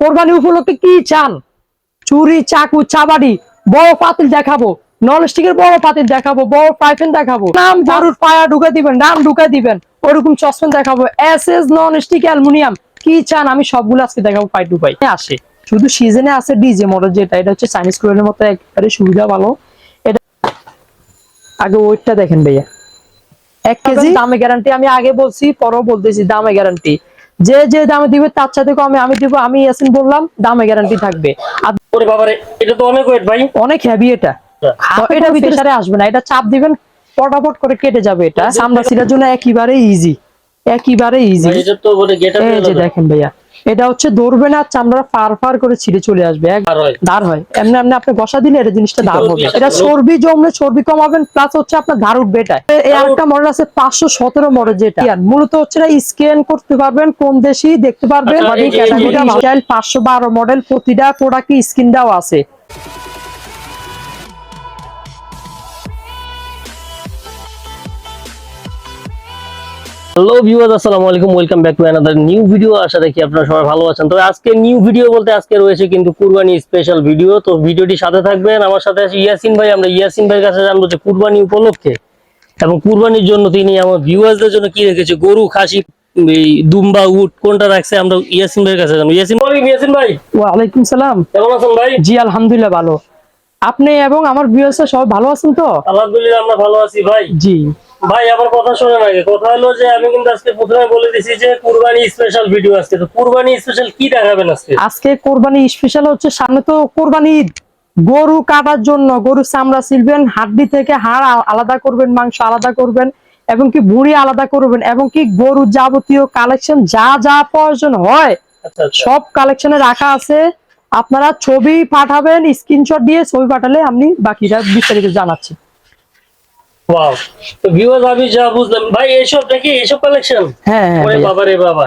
কোরবানি উপলক্ষে কি চান? চুরি চাকু চাবাড়ি বড় পাতিল দেখাবো। নন স্টিকের বড় পাতিল দেখাবো বড় পাইপেন দেখাবো। নাম গরুর পায়া ঢুকে দিবেন নাম ঢুকে দিবেন। ওরকম চশমেন দেখাবো। S S non stick aluminium. কি চান? আমি সবগুলো আজকে দেখাবো পাই টু পাই আসে। শুধু সিজনে আছে ডিজে মডেল যেটা এটা হচ্ছে চাইনিজ ক্লোনের মতো একবারে সুবিধা ভালো। এটা আগে ওয়েটটা দেখেন ভাইয়া। এক কেজি। দামে গ্যারান্টি আমি আগে বলছি পরেও বলতেছি দামে গ্যারান্টি যে যে দামে দিবে তার সাথে কমে। আমি দিব আমি ইয়াসিন বললাম দামে গ্যারান্টি থাকবে। আর বাবারে এটা তো অনেক ওয়েট ভাই। অনেক হেভি এটা। এটা ভিতরে সারে আসবে না। এটা চাপ দিবেন পটাপট করে কেটে যাবে এটা। সামনা সিলার জন্য একেবারে ইজি একইবারে ইজি এটা তো বলে গেটা এই যে দেখেন ভাইয়া। এটা হচ্ছে ধরবে না চামড়া ফার ফার করে ছিঁড়ে চলে আসবে। হয়। দাঁড় হয়। এমনি এমনি আপনি বসা দিলে এটা জিনিসটা দাঁড় হবে। এটা। চর্বি জমলে চর্বি কমাবেন প্লাস হচ্ছে আপনার ধার উঠবে এটা এই আরেকটা মডেল আছে পাঁচশো সতেরো মডেল যেটা। মূলত হচ্ছে স্ক্যান করতে পারবেন কোন দেশি দেখতে পারবেন। আচ্ছা, পাঁচশো বারো মডেল প্রতিটা প্রোডাক্ট স্ক্রিন দেওয়া আছে। হ্যালো ভিউয়ার্স আসসালামু আলাইকুম welcome back to another new video আশা রাখি আপনারা সবাই ভালো আছেন। তবে আজকে নিউ ভিডিও বলতে আজকে রয়েছে কিন্তু কুরবানি স্পেশাল ভিডিও তো ভিডিওটি সাথে থাকবেন। আমার সাথে আছে ইয়াসিন ভাই। আমরা ইয়াসিন ভাইয়ের কাছে জানব যে কুরবানি উপলক্ষে এবং কুরবানির জন্য তিনি আমার ভিউয়ার্সদের জন্য কি রেখেছে। গরু খাসি এই দুম্বা উট কোনটা রাখছে আমরা ইয়াসিন ভাইয়ের কাছে জানব। ইয়াসিন ভাই ইয়াসিন ভাই। ওয়ালাইকুম সালাম। কেমন আছেন ভাই? জি আলহামদুলিল্লাহ ভালো। আপনি এবং আমার ভিউয়ার্সরা সবাই ভালো আছেন তো? আলহামদুলিল্লাহ আমরা ভালো আছি ভাই। জি। ভাই আমার কথা শোনেন আগে। কথা হলো যে আমি কিন্তু আজকে প্রথমে বলে দিছি যে কুরবানি স্পেশাল ভিডিও আজকে। তো কুরবানি স্পেশাল কি দেখাবেন আজকে? আজকে কোরবানি স্পেশাল হচ্ছে সামনে তো কোরবানি ঈদ। গরু কাটার জন্য গরু চামড়া ছিলবেন হাড্ডি থেকে হাড় আলাদা করবেন মাংস আলাদা করবেন এবং কি ভুঁড়ি আলাদা করবেন এবং কি গরু যাবতীয় কালেকশন যা যা প্রয়োজন হয় আচ্ছা আচ্ছা। সব কালেকশনে রাখা আছে। আপনারা ছবি পাঠাবেন স্ক্রিনশট দিয়ে ছবি পাঠালে আমি বাকিটা বিস্তারিত জানাচ্ছি। ওয়াও তো ভিউয়ার্স আমি যা বুঝলাম ভাই এইসব নাকি এইসব কালেকশন হ্যাঁ হ্যাঁ ওরে বাবা রে বাবা।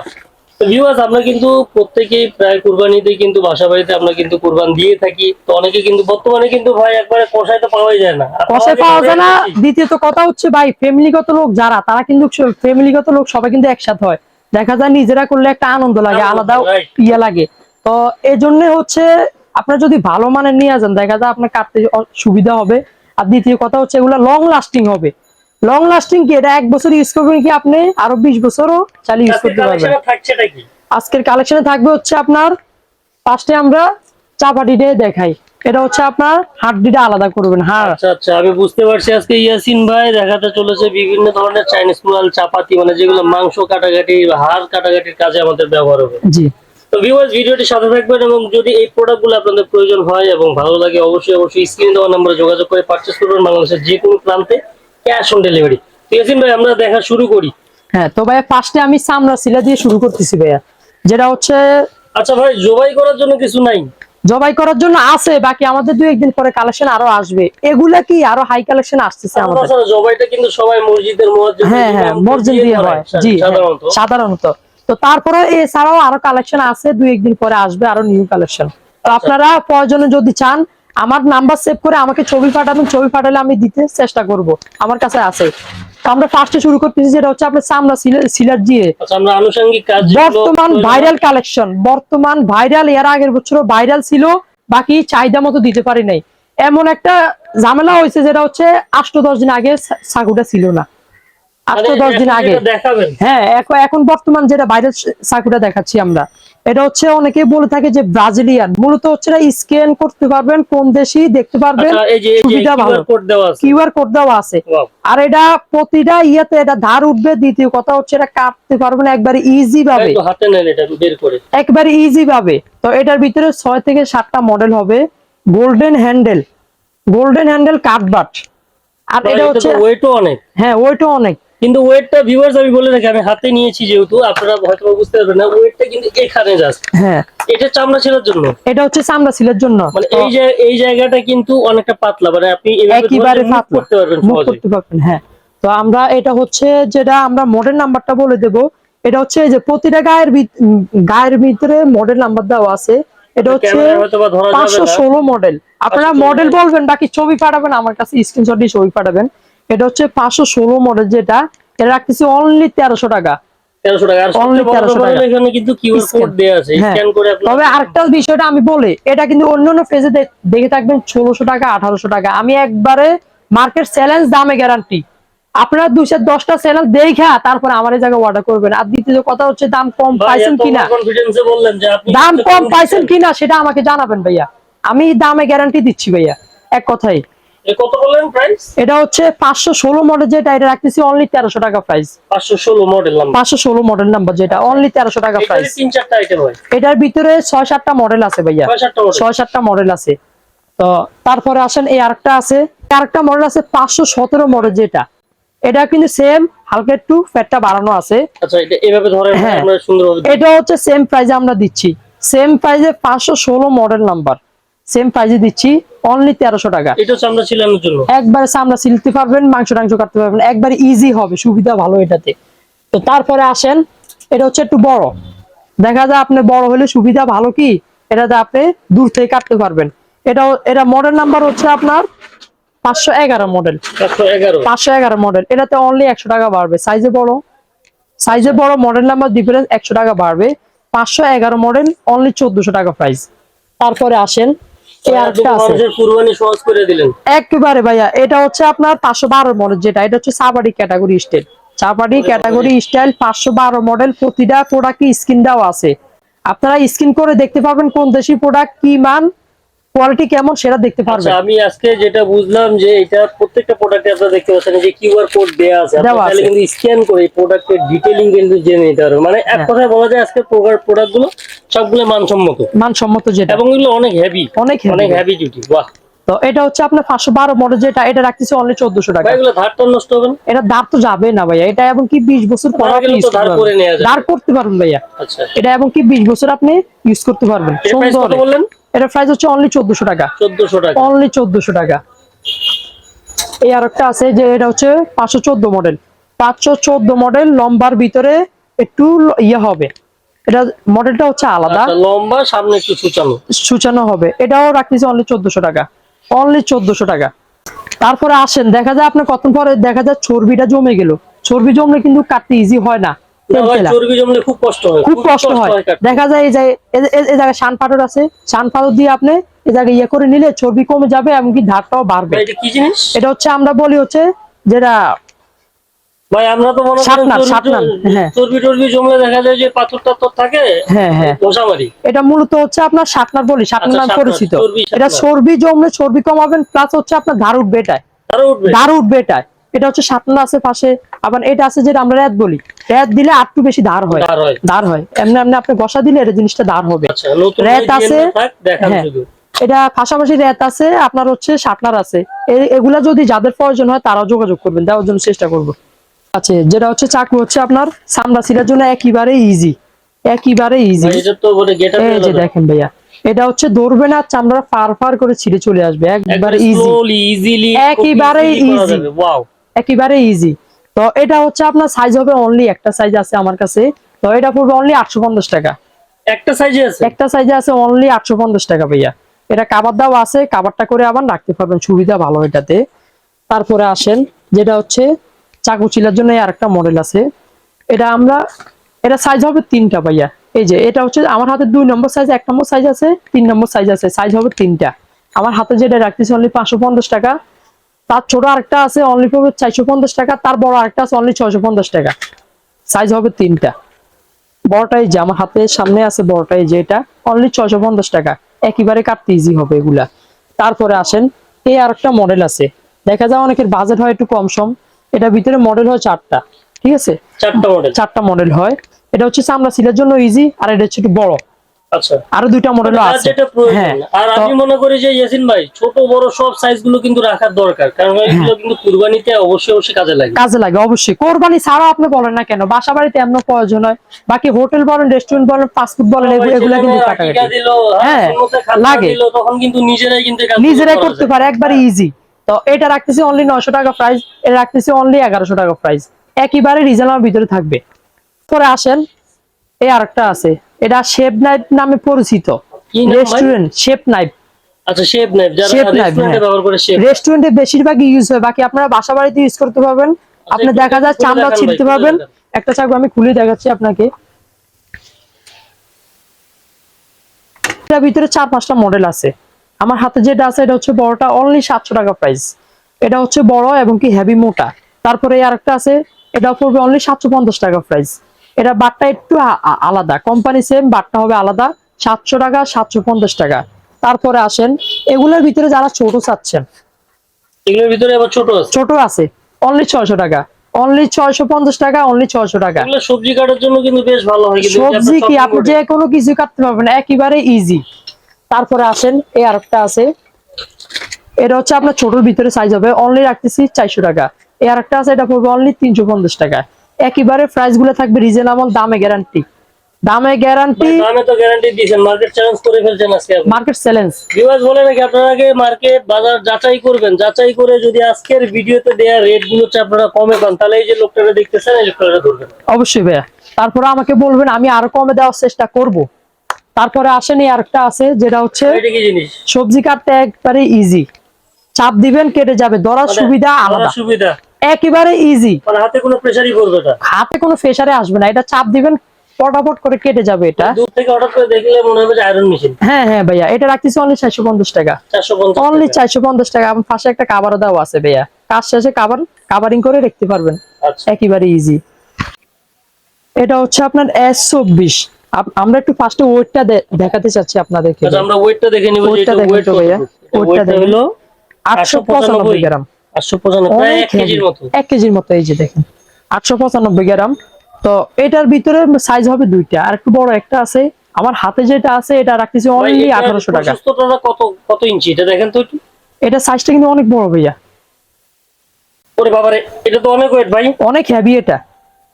তো ভিউয়ার্স আমরা কিন্তু প্রত্যেকেই প্রায় কুরবানিতে কিন্তু বাসা বাড়িতে আমরা কিন্তু কুরবান দিয়ে থাকি। তো অনেকে কিন্তু বর্তমানে কিন্তু ভাই একবারে কষাই তো পাওয়াই যায় না। আর পাওয়া পাওয়া যায় না। দ্বিতীয়ত কথা হচ্ছে ভাই ফ্যামিলিগত লোক যারা তারা কিন্তু ফ্যামিলিগত লোক সবাই কিন্তু একসাথে হয়। দেখা যায় নিজেরা করলে একটা আনন্দ লাগে আলাদা. ইয়ে লাগে। তো এই জন্য হচ্ছে আপনার যদি ভালো মানের নিয়ে যান দেখা যায় আপনার কাটতে সুবিধা হবে। আর দ্বিতীয় কথা হচ্ছে এগুলো লং লাস্টিং হবে। লং লাস্টিং কি? এটা এক বছর ইউজ করবেন কি আপনি? আরও বিশ বছরও চালিয়ে ইউজ করতে পারবেন। আজকের কালেকশনে থাকবে হচ্ছে আপনার ফার্স্টে আমরা চাপাটিটা দেখাই। এটা হচ্ছে আপনার হাড্ডিটা আলাদা করবেন হ্যাঁ আচ্ছা আচ্ছা আমি বুঝতে পারছি আজকে ইয়াসিন ভাই দেখাতে চলেছে বিভিন্ন ধরনের চাইনিজ কুড়াল চাপাতি মানে যেগুলো মাংস কাটাকাটি হাড় কাটাকাটির কাজে আমাদের ব্যবহার হবে। জি। তো ভিউয়ার্স ভিডিওটি সাথে থাকবেন এবং যদি এই প্রোডাক্টগুলো আপনাদের প্রয়োজন হয় এবং ভালো লাগে অবশ্যই অবশ্যই স্ক্রিনে দেওয়া নম্বরে যোগাযোগ করে পারচেস করবেন বাংলাদেশের যে কোনো প্রান্তে ক্যাশ অন ডেলিভারি ইয়াসিন ভাই আমরা দেখা শুরু করি। হ্যাঁ তো ভাইয়া ফার্স্টে আমি চামড়া সিলা দিয়ে শুরু করতেছি ভাইয়া যেটা হচ্ছে আচ্ছা ভাই জবাই করার জন্য কিছু নাই? জবাই করার জন্য আছে বাকি আমাদের দুই একদিন পরে কালেকশন আরও আসবে। এগুলা কি আরও হাই কালেকশন আসতেছে আমাদের? জবাইটা কিন্তু সবাই মসজিদের মুয়াজ্জিন হ্যাঁ হ্যাঁ মর্জিন দিয়ে হয়। জি হ্যাঁ, সাধারণত। সাধারণত। তো তারপরে এছাড়াও আরও কালেকশন আছে দুই একদিন পরে আসবে আরও নিউ কালেকশন তো আপনারা প্রয়োজনে যদি চান আমার নাম্বার সেভ করে আমাকে ছবি পাঠাবেন ছবি পাঠালে আমি দিতে চেষ্টা করব আমার কাছে আছে। তো আমরা ফার্স্টে শুরু করতেছি যেটা হচ্ছে আপনার চামড়া সিলার দিয়ে। আচ্ছা বর্তমান ভাইরাল কালেকশন বর্তমান ভাইরাল এর আগের বছর ভাইরাল ছিল বাকি চাহিদা মতো দিতে পারি নাই। এমন একটা ঝামেলা হয়েছে যেটা হচ্ছে আষ্ট দশ দিন আগে সা- সাকুটা ছিল না। আষ্ট দশ দিন আগে। হ্যাঁ এখন বর্তমান যেটা ভাইরাল দেখাচ্ছি আমরা। এটা হচ্ছে অনেকে বলে থাকে যে ব্রাজিলিয়ান। মূলত হচ্ছে স্ক্যান করতে পারবেন কোন দেশি দেখতে পারবেন। আচ্ছা সুবিধা ভালো। কিউআর কোড দেওয়া আছে. আর এটা প্রতিটা ইয়েতে এটা ধার উঠবে। দ্বিতীয় কথা হচ্ছে এটা কাটতে পারবেন একবারে ইজি ভাবে। একবারে ইজি ভাবে। তো এটার ভিতরে ছয় থেকে সাতটা মডেল হবে। গোল্ডেন হ্যান্ডেল গোল্ডেন হ্যান্ডেল কাটবাট আর এটা হচ্ছে ওয়েটও অনেক। হ্যাঁ ওইটা অনেক। কিন্তু ওয়েটটা ভিউয়ার্স আমি বলে রাখি আমি হাতে নিয়েছি যেহেতু আপনারা হয়তো বুঝতে পারবেন না ওয়েটটা কিন্তু এখানে যাচ্ছে হ্যাঁ। এটা চামড়া ছেড়ার জন্য। এটা হচ্ছে চামড়া সিলের জন্য। মানে এই যে এই জায়গাটা কিন্তু অনেকটা পাতলা মানে আপনি একেবারে করতে পারবেন করতে পারবেন হ্যাঁ। তো আমরা এটা হচ্ছে যেটা আমরা মডেল নাম্বারটা বলে দেব। এটা হচ্ছে এই যে প্রতিটা গায়ের গায়ের ভিতরে মডেল নাম্বার দেওয়া আছে। এটা হচ্ছে পাঁচশো ষোলো মডেল আপনারা মডেল বলবেন বাকি ছবি পাঠাবেন আমার কাছে স্ক্রিনশট দিয়ে ছবি পাঠাবেন। এটা হচ্ছে পাঁচশো ষোলো মডেল যেটা। এটা রাখতেছি অনলি তেরোশো টাকা। তেরোশো আর Only সবচেয়ে বড় 1300 ব্যাপার হলো টাকা। এখানে কিন্তু কিউআর কোড Scan। দেওয়া আছে। হ্যাঁ। তবে আরেকটা বিষয়টা আমি বলি এটা কিন্তু অন্য অন্য ফেজে দেখে থাকবেন ষোলোশো টাকা আঠারোশো টাকা। আমি একবারে মার্কেট চ্যালেঞ্জ দামে গ্যারান্টি আপনারা দুইশো দশটা চ্যালেঞ্জ দেখা তারপরে আমার এই জায়গায় অর্ডার করবেন। আর দ্বিতীয় কথা হচ্ছে দাম কম পাইছেন কিনা? দাম কম পাইছেন কিনা সেটা আমাকে জানাবেন ভাইয়া। আমি দামে গ্যারান্টি দিচ্ছি ভাইয়া এক কথাই কত বললেন প্রাইস এটা হচ্ছে পাঁচশো ষোলো মডেল যেটা এটা রাখতেছি অনলি টাকা প্রাইস মডেল নাম্বার পাঁচশো ষোলো মডেল নাম্বার যেটা অনলি টাকা এখানে প্রাইস তিন চারটা আইটেম হয়। এটার ভিতরে ছয় সাতটা মডেল আছে ভাইয়া। ছয় সাতটা মডেল আছে। তো তারপরে আসেন এই আরেকটা আছে। আরেকটা মডেল আছে পাঁচশো সতেরো মডেল যেটা। এটা কিন্তু সেম হালকা একটু ফ্যাটটা বাড়ানো আছে। আচ্ছা এটা এভাবে ধরেন হ্যাঁ। আমরা সুন্দরভাবে এটা হচ্ছে সেম প্রাইজে আমরা দিচ্ছি। সেম প্রাইজে পাঁচশো ষোলো মডেল নাম্বার সেম প্রাইজে দিচ্ছি অনলি তেরোশো টাকা। এটা হচ্ছে ছিলানোর জন্য। একবারে চামড়া সিলতে পারবেন মাংস টাংস কাটতে পারবেন। একবারে ইজি হবে সুবিধা ভালো এটাতে। তো তারপরে আসেন এটা হচ্ছে একটু বড়। দেখা যায় আপনি বড় হলে সুবিধা ভালো কি? এটাতে আপনি দূর থেকে কাটতে পারবেন। এটা এটা মডেল নাম্বার হচ্ছে আপনার পাঁচশো এগারো মডেল পাঁচশো এগারো। মডেল এটাতে অনলি একশো টাকা বাড়বে। সাইজে বড়। সাইজে বড় মডেল নাম্বার ডিফারেন্স একশো টাকা বাড়বে। পাঁচশো এগারো মডেল অনলি চোদ্দশো টাকা প্রাইস তারপরে আসেন একেবারে ভাইয়া এটা হচ্ছে আপনার পাঁচশো বারো মডেল যেটা এটা হচ্ছে ক্যাটাগরি স্টাইল ক্যাটাগরি স্টাইল পাঁচশো বারো মডেল প্রতিটা প্রোডাক্ট দেওয়া আছে। আপনারা স্কিন করে দেখতে পাবেন কোন দেশি প্রোডাক্ট কি মান কোয়ালিটি কেমন সেটা দেখতে আচ্ছা পারবেন আমি আজকে যেটা বুঝলাম যে এটা প্রত্যেকটা প্রোডাক্টে আপনারা দেখতে পাচ্ছেন যে কিউআর কোড দেওয়া আছে। দেওয়া কিন্তু স্ক্যান করে প্রোডাক্টের ডিটেইলিং কিন্তু জেনে নিতে পারবেন। মানে এক হ্যাঁ। কথায় বলা যায় আজকে প্রোডাক্টগুলো সবগুলো মানসম্মত। মানসম্মত যেটা। এবং এগুলো অনেক হেভি অনেক অনেক হেভি ডিউটি বাহ। তো এটা হচ্ছে আপনার পাঁচশো বারো মডেল যেটা এটা রাখতেছে অনলি চোদ্দশো টাকা। ভাই এগুলো ধারটা নষ্ট হবে না? এটা দাঁড় তো যাবে না ভাইয়া। এটা এবং কি বিশ বছর পর আপনি ধার করতে পারবেন। যাবে। দাঁড় করতে পারবেন ভাইয়া। আচ্ছা। এটা এবং কি বিশ বছর আপনি ইউজ করতে পারবেন। সুন্দর। বললেন? এটা প্রাইস হচ্ছে অনলি চোদ্দশো টাকা। চোদ্দশো টাকা। অনলি চোদ্দশো টাকা। এই আরেকটা আছে যে এটা হচ্ছে পাঁচশো চোদ্দ মডেল পাঁচশো চোদ্দ মডেল লম্বার ভিতরে একটু ইয়ে হবে। এটা মডেলটা হচ্ছে আলাদা। আচ্ছা, লম্বা সামনে একটু সুচানো। সূচনা হবে। এটাও রাখতেছি অনলি চোদ্দশো টাকা। অনলি চোদ্দশো টাকা। তারপরে আসেন দেখা যায় আপনার কত পরে দেখা যায় চর্বিটা জমে গেল। চর্বি জমলে কিন্তু কাটতে ইজি হয় না। না ভাই, তেলতেলা। চর্বি জমলে খুব কষ্ট হয় খুব কষ্ট হয়। দেখা যায় এই যে এ- এ- এই জায়গায় শান পাথর আছে শান পাথর দিয়ে আপনি এই জায়গায় ইয়ে করে নিলে চর্বি কমে যাবে এমনকি ধারটাও বাড়বে। এটা কি জিনিস? এটা হচ্ছে আমরা বলি হচ্ছে যেটা ভাই আমরা তো মনে চর্বি- শাপনার, হ্যাঁ। চর্বি টর্বি জমলে দেখা যায় যে পাথর টাথর থাকে হ্যাঁ হ্যাঁ। এটা মূলত হচ্ছে আপনার শাপনার বলি শাপনার আচ্ছা, নাম পরিচিত। এটা চর্বি জমলে চর্বি কমাবেন প্লাস হচ্ছে আপনার ধার উঠবে এটায়। তারও উঠবে? ধার উঠবে এটায়। এটা হচ্ছে শাপনা আছে পাশে আবার এটা আছে যেটা আমরা র্যাত বলি। র্যাত দিলে আর একটু বেশি ধার হয়। ধার হয়। এমনি এমনি আপনি বসা দিলে এটা জিনিসটা ধার হবে। আচ্ছা ভাই আছে, হ্যাঁ। এটা পাশাপাশি র্যাত আছে আপনার হচ্ছে শাপনার আছে। এগুলা যদি যাদের প্রয়োজন হয় তারাও যোগাযোগ করবেন। দেওয়ার জন্য চেষ্টা করব। আচ্ছা যেটা হচ্ছে চাকু হচ্ছে আপনার সামরা সিলার জন্য একেবারে ইজি একেবারে ইজি এই যে দেখেন ভাইয়া এটা হচ্ছে ধরবে না চামড়া ফার ফার করে ছিঁড়ে চলে আসবে। একবারে ইজি একেবারে easy। ওয়াও একেবারে ইজি তো এটা হচ্ছে আপনার সাইজ হবে অনলি একটা সাইজ আছে আমার কাছে। তো এটা পড়বে অনলি আটশো পঞ্চাশ টাকা। একটা সাইজে আছে? একটা সাইজে আছে অনলি আটশো পঞ্চাশ টাকা ভাইয়া। এটা কাবার দাও আছে কাবারটা করে আবার রাখতে পারবেন সুবিধা ভালো এটাতে। তারপরে আসেন যেটা হচ্ছে চাকু চিলার জন্য আর একটা মডেল আছে। এটা আমরা এটা সাইজ হবে তিনটা ভাইয়া। এই যে এটা হচ্ছে আমার হাতে দুই নম্বর সাইজ এক নম্বর সাইজ আছে তিন নম্বর সাইজ আছে সাইজ হবে তিনটা। আমার হাতে যেটা রাখতেছি অনলি পাঁচশো পঞ্চাশ টাকা। তার ছোট আরেকটা আছে অনলি পড়বে চারশো পঞ্চাশ টাকা তার বড় আরেকটা আছে অনলি ছয়শো পঞ্চাশ টাকা। সাইজ হবে তিনটা। বড়টাই যে আমার হাতের সামনে আছে বড়টাই যে এটা অনলি ছয়শো পঞ্চাশ টাকা। একেবারে কাটতে ইজি হবে এগুলা। তারপরে আসেন এই আর একটা মডেল আছে। দেখা যায় অনেকের বাজেট হয় একটু কম সম। এটা ভিতরে মডেল হয় চারটা। ঠিক আছে? চারটা মডেল চারটা মডেল হয়। এটা হচ্ছে চামড়া সিলের জন্য ইজি আর এটা হচ্ছে একটু বড়। আরও দুইটা মডেল আছে। হ্যাঁ। আর আমি মনে করি যে ইয়াসিন ভাই ছোট বড় সব সাইজগুলো কিন্তু রাখার দরকার। কারণ হ্যাঁ। এগুলো কিন্তু কুরবানিতে অবশ্যই অবশ্যই কাজে লাগে। কাজে লাগে অবশ্যই। কোরবানি ছাড়া আপনি বলেন না কেন? বাসা বাড়িতে এমন প্রয়োজন হয়। বাকি হোটেল বলেন রেস্টুরেন্ট বলেন ফাস্ট ফুড বলেন এগু- এগুলা কিন্তু কাটাকাটি হ্যাঁ, হ্যাঁ, লাগে। তখন কিন্তু নিজেরাই কিন্তু নিজেরাই করতে পারে একবারে ইজি তো এটা রাখতেছি অনলি নয়শো টাকা প্রাইস এটা রাখতেছি অনলি এগারোশো টাকা প্রাইস একেবারে রিজনেবল ভিতরে থাকবে। পরে আসেন এই আরেকটা আছে। এটা শেপ নাইফ নামে পরিচিত? Restaurant shape knife. আচ্ছা শেপ নাইফ যারা রেস্টুরেন্টে হ্যাঁ। ব্যবহার করে শেপ রেস্টুরেন্টে বেশিরভাগ ইউজ হয়। বাকি আপনারা বাসা বাড়িতে ইউজ করতে পারবেন। আপনি দেখা যায় খুলে চামড়া ছিঁড়তে পারবেন। একটা চাকু আমি খুলে দেখাচ্ছি আপনাকে। এটার ভিতরে চার পাঁচটা মডেল আছে। আমার হাতে যেটা আছে এটা হচ্ছে বড়টা অনলি সাতশো টাকা প্রাইস এটা হচ্ছে বড় এবং কি হেভি মোটা। তারপরে আর একটা আছে এটা পড়বে অনলি সাতশো পঞ্চাশ টাকা প্রাইস এটা বাটটা একটু আলাদা। কোম্পানি সেম বাটটা হবে আলাদা। সাতশো টাকা সাতশো পঞ্চাশ টাকা। তারপরে আসেন এগুলোর ভিতরে যারা ছোট চাচ্ছেন। এগুলোর ভিতরে আবার ছোট আছে? ছোট আছে। অনলি ছয়শো টাকা। অনলি ছয়শো পঞ্চাশ টাকা অনলি ছয়শো টাকা। সবজি কাটার জন্য কিন্তু বেশ ভালো হয় সবজি কি আপনি যে কোনো কিছু কাটতে পারবেন একেবারে ইজি তারপরে আসেন এই আরেকটা আছে। এটা হচ্ছে আপনার ছোটর ভিতরে সাইজ হবে। অনলি রাখতেছি চারশো টাকা। এই আরেকটা আছে এটা পড়বে অনলি তিনশো পঞ্চাশ টাকা একেবারে প্রাইসগুলো থাকবে রিজনেবল দামে গ্যারান্টি দামে গ্যারান্টি দামে তো গ্যারান্টি দিয়েছেন মার্কেট চ্যালেঞ্জ করে ফেলছেন আজকে মার্কেট চ্যালেঞ্জ ভিউয়ার্স বলে নাকি আপনারা আগে মার্কেট বাজার যাচাই করবেন যাচাই করে যদি আজকের ভিডিওতে দেয়া রেটগুলো আপনারা কমে পান তাহলে এই যে লোকটাকে দেখতেছেন এই লোকটাকে ধরবেন। অবশ্যই ভাইয়া। তারপরে আমাকে বলবেন আমি আরও কমে দেওয়ার চেষ্টা করব। তারপরে আসেন এই আরেকটা আছে যেটা হচ্ছে জিনিস? সবজি কাটতে একবারে ইজি চাপ দিবেন কেটে যাবে ধরার মানে সুবিধা আলাদা। সুবিধা। একেবারে ইজি মানে হাতে কোনো প্রেসারই করবে না। হাতে কোনো ফেসারে আসবে না। এটা চাপ দিবেন পটাপট করে কেটে যাবে এটা। দূর থেকে অর্ডার করে দেখলে মনে হবে যে আয়রন মেশিন হ্যাঁ হ্যাঁ ভাইয়া এটা রাখতেছি অনলি চারশো পঞ্চাশ টাকা। চারশো পঞ্চাশ অনলি চারশো পঞ্চাশ টাকা। আমার পাশে একটা কাবার দেওয়া আছে ভাইয়া। কাজ শেষে কাবার কাভারিং করে রাখতে পারবেন। আচ্ছা। একেবারে ইজি এটা হচ্ছে আপনার এস চব্বিশ। আমরা একটু ফার্স্টে ওয়েটটা দেখাতে চাচ্ছি আপনাদেরকে। আচ্ছা আমরা ওয়েটটা দেখে নিব যে ওয়েটটা এটা ওয়েট ভাইয়া। ওয়েটটা। হলো আটশো পঁচানব্বই। গ্রাম। আটশো পঁচানব্বই প্রায় অনেক এক কেজির মতো। এক কেজির মতো এই যে দেখেন। আটশো পঁচানব্বই গ্রাম। তো এটার ভিতরে সাইজ হবে দুইটা। আর একটু বড় একটা আছে। আমার হাতে যেটা আছে এটা রাখতেছি অনলি আঠারোশো টাকা। কত কত ইঞ্চি? এটা দেখেন তো এটা সাইজটা কিন্তু অনেক বড় ভাইয়া। ওরে বাবারে এটা তো অনেক ওয়েট ভাই। অনেক হেভি এটা।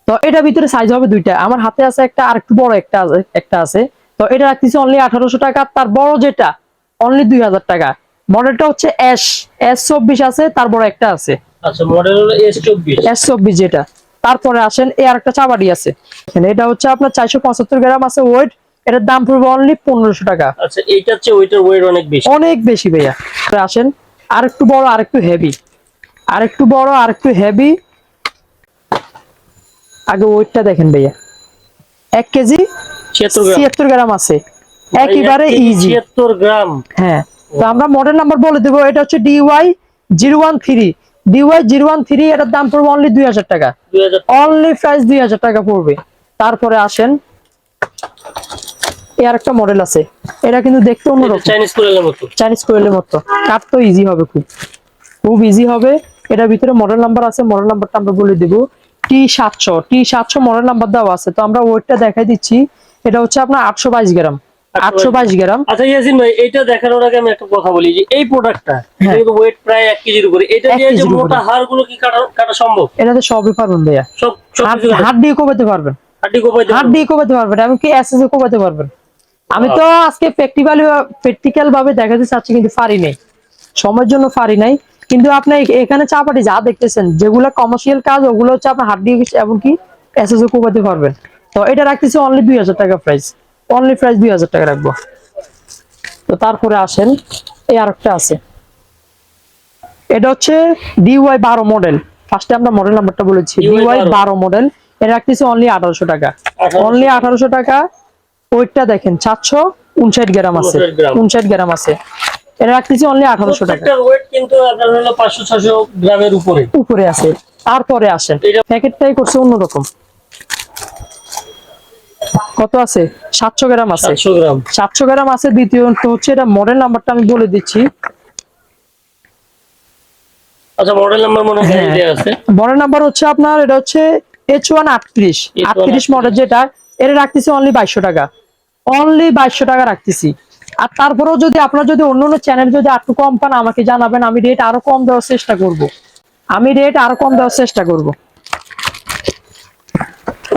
তো এটার ভিতরে সাইজ হবে দুইটা। আমার হাতে আছে একটা আর একটু বড় একটা আছে একটা আছে। তো এটা রাখতেছি অনলি আঠারোশো টাকা। তার বড় যেটা অনলি দুই হাজার টাকা। মডেলটা হচ্ছে এস এস চব্বিশ আছে তার বড় একটা আছে। আচ্ছা মডেল হলো এস চব্বিশ। এস চব্বিশ যেটা। তারপরে আসেন এই আরেকটা চাবাড়ি আছে। এটা হচ্ছে আপনার চারশো পঁচাত্তর গ্রাম আছে ওয়েট এটার দাম পড়বে অনলি পনেরোশো টাকা। আচ্ছা এইটার হচ্ছে ওইটার ওয়েট অনেক বেশি। অনেক বেশি ভাইয়া। আসেন আর একটু বড় আর একটু হেভি আর একটু বড় আর একটু হেভি আগে ওয়েটটা দেখেন ভাইয়া। এক কেজি ছিয়াত্তর গ্রাম। ছিয়াত্তর গ্রাম আছে। একেবারে ইজি ছিয়াত্তর গ্রাম। হ্যাঁ। তো আমরা মডেল নাম্বার বলে দেবো এটা হচ্ছে DY zero one three DY zero one three এটার দাম পড়বে অনলি দুই হাজার টাকা। অনলি প্রাইস দুই হাজার টাকা পড়বে। তারপরে আসেন এর একটা মডেল আছে। এটা কিন্তু দেখতে অন্যরকম। চাইনিজ কোরেলের মতো। চাইনিজ কোয়েলের মতো। কাট তো ইজি হবে খুব। খুব ইজি হবে। এটার ভিতরে মডেল নাম্বার আছে মডেল নাম্বারটা আমরা বলে দিব। টি সাতশো। টি সাতশো মডেল নাম্বার দেওয়া আছে। তো আমরা ওয়েটটা দেখাই দিচ্ছি। এটা হচ্ছে আপনার আটশো বাইশ গ্রাম। আটশো বাইশ গ্রাম। আচ্ছা ইয়াসিন ভাই এইটা দেখানোর আগে আমি একটা কথা বলি যে এই প্রোডাক্টটা এটা কিন্তু ওয়েট প্রায় এক কেজির উপরে। এটা দিয়ে যে মোটা হাড়গুলো কি কাটা কাটা সম্ভব? এটাতে সবই পারবেন ভাইয়া। সব হাত দিয়ে কোপাতে পারবেন। কোপাইতে হাত দিয়ে কোপাতে পারবেন এমনকি কোপাতে পারবেন। আমি তো আজকে প্র্যাকটিক্যালি প্র্যাকটিক্যাল ভাবে দেখাতে চাচ্ছি কিন্তু পারি নাই। সময়ের জন্য পারি নাই। কিন্তু আপনি এখানে চাপাটি যা দেখতেছেন যেগুলো কমার্শিয়াল কাজ ওগুলো হচ্ছে আপনার হাত দিয়ে এমনকি এ কোপাতে পারবেন। তো এটা রাখতেছি অনলি দুই হাজার টাকা প্রাইস অনলি প্রাইস দুই হাজার টাকা রাখব। তো তারপরে আসেন এই আরেকটা আছে। এটা হচ্ছে ডিওয়াই বারো মডেল ফার্স্টে আমরা মডেল নাম্বারটা বলেছি। ডিওয়াই বারো। মডেল এটা রাখতেছি অনলি আঠারোশো টাকা। অনলি আঠারোশো টাকা। ওইটা দেখেন সাতশো উনষাট গ্রাম আছে। 59 গ্রাম। উনষাট গ্রাম আছে। এটা রাখতেছি অনলি আঠারোশো টাকা। ওয়েট কিন্তু আপনার হলো পাঁচশো ছশো গ্রামের উপরে। উপরে আছে। তারপরে আসেন। প্যাকেটটাই করছে অন্যরকম। কত আছে? সাতশো গ্রাম আছে। সাতশো গ্রাম। আছে দ্বিতীয়ত হচ্ছে এটা মডেল নাম্বারটা আমি বলে দিচ্ছি। আচ্ছা মডেল নাম্বার মনে হয়। দেওয়া আছে। মডেল নাম্বার হচ্ছে আপনার এটা হচ্ছে এইচ ওয়ান আটত্রিশ। আটত্রিশ মডেল যেটা এটা রাখতেছি অনলি বাইশশো টাকা। অনলি বাইশশো টাকা রাখতেছি। আর তারপরেও যদি আপনার যদি অন্য অন্য চ্যানেল যদি একটু কম পান আমাকে জানাবেন আমি রেট আরও কম দেওয়ার চেষ্টা করব। আমি রেট আরও কম দেওয়ার চেষ্টা করব।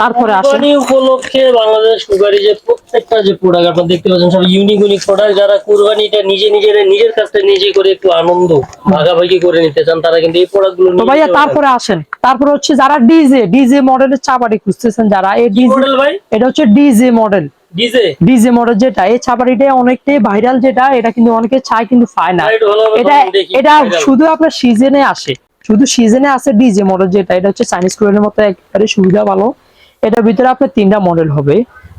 তারপরে আসেন। উপলক্ষে বাংলাদেশ কুরবানি যে প্রত্যেকটা যে প্রোডাক্ট আপনারা দেখতে পাচ্ছেন সব ইউনিক ইউনিক প্রোডাক্ট যারা কুরবানিটা নিজে নিজের নিজের কাছ নিজে করে একটু আনন্দ ভাগাভাগি করে নিতে চান তারা কিন্তু এই প্রোডাক্টগুলো তো ভাইয়া তারপরে আসেন। তারপরে হচ্ছে যারা ডিজে ডিজে মডেলের চাপাটি খুঁজতেছেন যারা এই ডিজে মডেল ভাই? এটা হচ্ছে DJ model DJ? DJ model যেটা এই ছাপাটিটা অনেকটাই ভাইরাল যেটা এটা কিন্তু অনেকে চায় কিন্তু পায় না। লাইট ভালো হবে এটা এটা শুধু আপনার সিজনে আসে। শুধু সিজনে আসে ডিজে মডেল যেটা এটা হচ্ছে চাইনিজ কোয়েলের মতো একেবারে সুবিধা ভালো। এটার ভিতরে আপনার তিনটা মডেল হবে।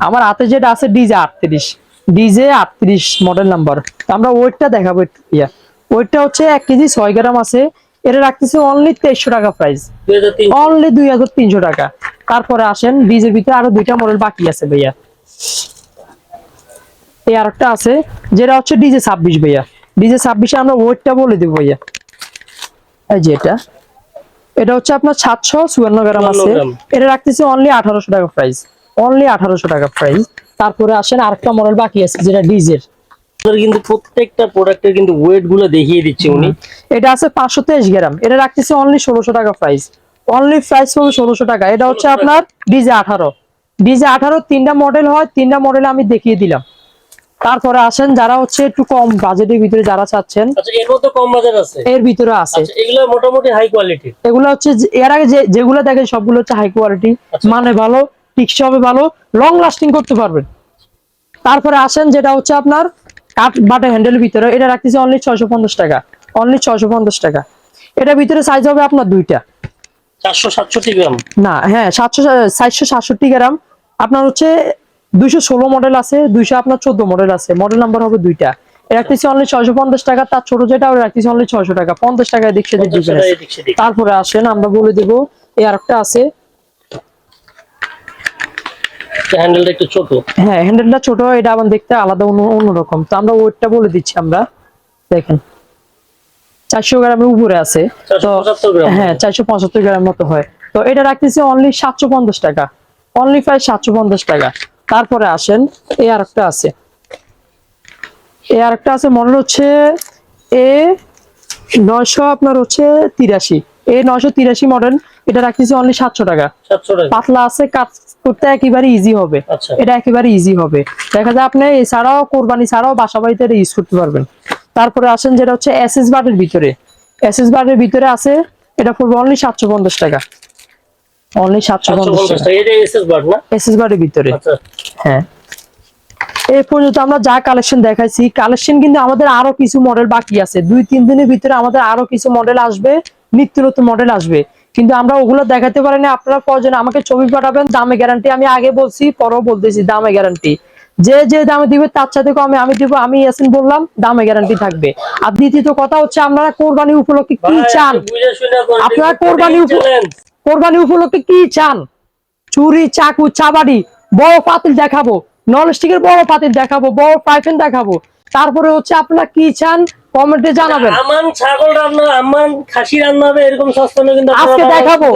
আমার হাতে যেটা আছে ডিজে আটত্রিশ। ডিজে আটত্রিশ মডেল নাম্বার আমরা ওয়েটটা দেখাবো একটু ইয়া। ওয়েটটা হচ্ছে এক কেজি ছয় গ্রাম আছে। এটা রাখতেছে অনলি তেইশশো টাকা প্রাইস অনলি দুই হাজার তিনশো টাকা। তারপরে আসেন ডিজের ভিতরে আরও দুইটা মডেল বাকি আছে ভাইয়া। এই আরেকটা আছে যেটা হচ্ছে ডিজে ছাব্বিশ ভাইয়া। ডিজে ছাব্বিশে আমরা ওয়েটটা বলে দেবো ভাইয়া। এই যে এটা। এটা হচ্ছে আপনার সাতশো চুয়ান্ন গ্রাম আছে। এটা রাখতেছে অনলি আঠারোশো টাকা প্রাইস অনলি আঠারোশো টাকা প্রাইস তারপরে আসেন আরেকটা মডেল বাকি আছে যেটা ডিজের কিন্তু প্রত্যেকটা প্রোডাক্টের কিন্তু ওয়েটগুলো দেখিয়ে দিচ্ছে উনি। এটা আছে পাঁচশো তেইশ গ্রাম। এটা রাখতেছে অনলি ষোলোশো টাকা প্রাইস অনলি প্রাইস হবে ষোলোশো টাকা। এটা হচ্ছে আপনার ডিজে আঠারো। ডিজে আঠারো তিনটা মডেল হয় তিনটা মডেল আমি দেখিয়ে দিলাম। তারপরে আসেন যারা হচ্ছে একটু কম বাজেটের ভিতরে যারা চাচ্ছেন আচ্ছা এর ভিতরে আছে। আচ্ছা এগুলো মোটামুটি হাই কোয়ালিটি এগুলো হচ্ছে এর আগে যেগুলো দেখেন সবগুলো হচ্ছে হাই কোয়ালিটি আচ্ছা। মানে ভালো টিকসই হবে ভালো লং লাস্টিং করতে পারবেন। তারপরে আসেন যেটা হচ্ছে আপনার কাঠ বাটা হ্যান্ডেলের ভিতরে এটা রাখতেছে অনলি ছয়শো পঞ্চাশ টাকা অনলি ছয়শো পঞ্চাশ টাকা। এটার ভিতরে সাইজ হবে আপনার দুইটা। চারশো সাতষট্টি গ্রাম? না হ্যাঁ সাতশো সাতশো সাতষট্টি গ্রাম। আপনার হচ্ছে দুইশো ষোলো মডেল আছে দুইশো আপনার চোদ্দ মডেল আছে। মডেল নাম্বার হবে দুইটা। রাখতেছি অনলি ছয়শো পঞ্চাশ টাকা তার ছোট যেটা রাখতেছি অনলি ছয়শো টাকা। পঞ্চাশ টাকায় দিক সেদিক। তারপরে আসেন আমরা বলে দেবো এই আরেকটা আছে। হ্যান্ডেলটা একটু ছোট। হ্যাঁ হ্যান্ডেলটা ছোট এটা আবার দেখতে আলাদা অন্য অন্যরকম তো আমরা ওয়েটটা বলে দিচ্ছি আমরা। দেখেন চারশো গ্রামের উপরে আছে। তো হ্যাঁ চারশো পঁচাত্তর গ্রাম মতো হয়। তো এটা রাখতেছি অনলি সাতশো পঞ্চাশ টাকা। অনলি প্রায় সাতশো পঞ্চাশ টাকা। তারপরে আসেন এই আরেকটা আছে। এই আরেকটা আছে মডেল হচ্ছে এ নয়শো আপনার হচ্ছে তিরাশি। এ নয়শো তিরাশি মডেল এটা রাখতেছি অনলি সাতশো টাকা। পাতলা আছে কাজ করতে একেবারে ইজি হবে। আচ্ছা। এটা একেবারে ইজি হবে। দেখা যায় আপনি এছাড়াও কোরবানি ছাড়াও বাসা বাড়িতে এটা ইউজ করতে পারবেন। তারপরে আসেন যেটা হচ্ছে এসএস বারের ভিতরে। এসএস বারের ভিতরে আছে এটা পড়বে অনলি সাতশো পঞ্চাশ টাকা। অনলি সাতশো সাতশো পঞ্চাশ। পঞ্চাশ টাকা। টাকা এটা এসএস বার না? এসএস বারের ভিতরে। আচ্ছা। হ্যাঁ। এই পর্যন্ত আমরা যা কালেকশন দেখাইছি কালেকশন কিন্তু আমাদের আরও কিছু মডেল বাকি আছে। দুই তিন দিনের ভিতরে আমাদের আরও কিছু মডেল আসবে নিত্য নতুন মডেল আসবে। কিন্তু আমরা ওগুলো দেখাতে পারি না আপনারা প্রয়োজন আমাকে ছবি পাঠাবেন দামে গ্যারান্টি আমি আগে বলছি পরেও বলতেছি দামে গ্যারান্টি যে যে দামে দিবে তার সাথে কমে আমি দিব আমি ইয়াসিন বললাম দামে গ্যারান্টি থাকবে। আর দ্বিতীয়ত কথা হচ্ছে আপনারা কোরবানি উপলক্ষে কি চান। আপনারা কোরবানি উপ- চ্যালেঞ্জ। কোরবানি উপলক্ষে কি চান? চুরি চাকু চাবাড়ি বড় পাতিল দেখাবো ননস্টিকের বড় পাতিল দেখাবো বড় ফ্রাইফ্যান দেখাবো। তারপরে হচ্ছে আপনারা কি চান? কমেন্টে জানাবেন। আমান ছাগল রান্না আমান খাসি রান্না হবে এরকম সস্তানো কিন্তু আজকে দেখাবো।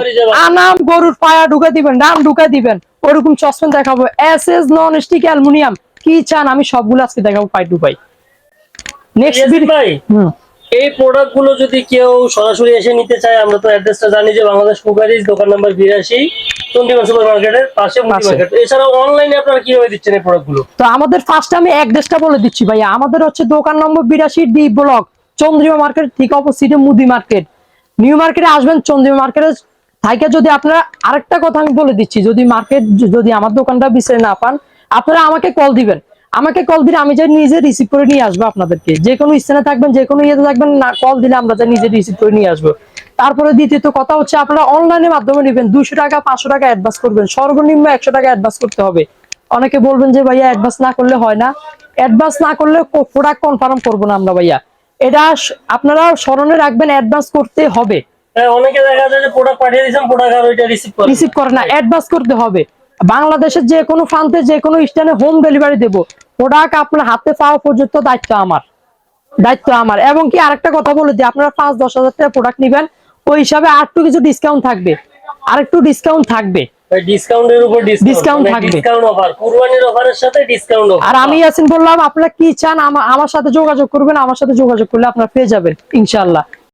আনাম গরুর পায়া ঢুকে দিবেন ডাম ঢুকে দিবেন ওরকম চশমা দেখাবো। S S non stick aluminium কি চান? আমি সবগুলো আজকে দেখাবো পাই টু পাই নেক্সট ভাই। হুম। এই প্রোডাক্টগুলো যদি কেউ সরাসরি এসে নিতে চায় আমরা তো অ্যাড্রেসটা জানি যে বাংলাদেশ কুকারিজ দোকান নাম্বার বিরাশি সুপার মার্কেটের পাশে মার্কেট এছাড়াও অনলাইনে আপনারা কীভাবে দিচ্ছেন এই তো আমাদের ফার্স্ট আমি অ্যাড্রেসটা বলে দিচ্ছি ভাইয়া। আমাদের হচ্ছে দোকান নম্বর বিরাশি ডি ব্লক চন্দ্রিমা মার্কেট ঠিক অপোজিটে মুদি মার্কেট নিউ মার্কেটে আসবেন চন্দ্রিমা মার্কেটে থাইকে যদি আপনারা আরেকটা কথা আমি বলে দিচ্ছি যদি মার্কেট যদি আমার দোকানটা বিছড়ে না পান আপনারা আমাকে কল দিবেন। আমাকে কল দিলে আমি যাই নিজে রিসিভ করে নিয়ে আসব আপনাদেরকে। যে কোনো স্থানে থাকবেন যে কোনো ইয়েতে থাকবেন না কল দিলে আমরা যাই নিজে রিসিভ করে নিয়ে আসব। তারপরে দ্বিতীয়ত কথা হচ্ছে আপনারা অনলাইনের মাধ্যমে নেবেন। দুশো টাকা পাঁচশো টাকা অ্যাডভান্স করবেন। সর্বনিম্ন একশো টাকা অ্যাডভান্স করতে হবে। অনেকে বলবেন যে ভাইয়া অ্যাডভান্স না করলে হয় না। অ্যাডভান্স না করলে প্রোডাক্ট কনফার্ম করব না আমরা ভাইয়া। এটা আপনারা স্মরণে রাখবেন অ্যাডভান্স করতে হবে। হ্যাঁ অনেকে দেখা যায় যে প্রোডাক্ট পাঠিয়ে দিয়েছেন প্রোডাক্ট আর ওইটা রিসিভ করে না। অ্যাডভান্স করতে হবে। বাংলাদেশের যে কোনো প্রান্তে যে কোনো স্থানে হোম ডেলিভারি দেবো। প্রোডাক্ট আপনার হাতে পাওয়া পর্যন্ত দায়িত্ব আমার। দায়িত্ব আমার। এবং কি আরেকটা কথা বলে দিই আপনারা পাঁচ দশ হাজার টাকা প্রোডাক্ট নিবেন ওই হিসাবে আর একটু কিছু ডিসকাউন্ট থাকবে। আর একটু ডিসকাউন্ট থাকবে। ডিসকাউন্টের উপর ডিসকাউন্ট থাকবে। ডিসকাউন্ট অফার কুরবানির অফারের সাথে ডিসকাউন্ট আর আমি ইয়াসিন বললাম আপনারা কি চান আমার সাথে যোগাযোগ করবেন আমার সাথে যোগাযোগ করলে আপনারা পেয়ে যাবেন ইনশাল্লাহ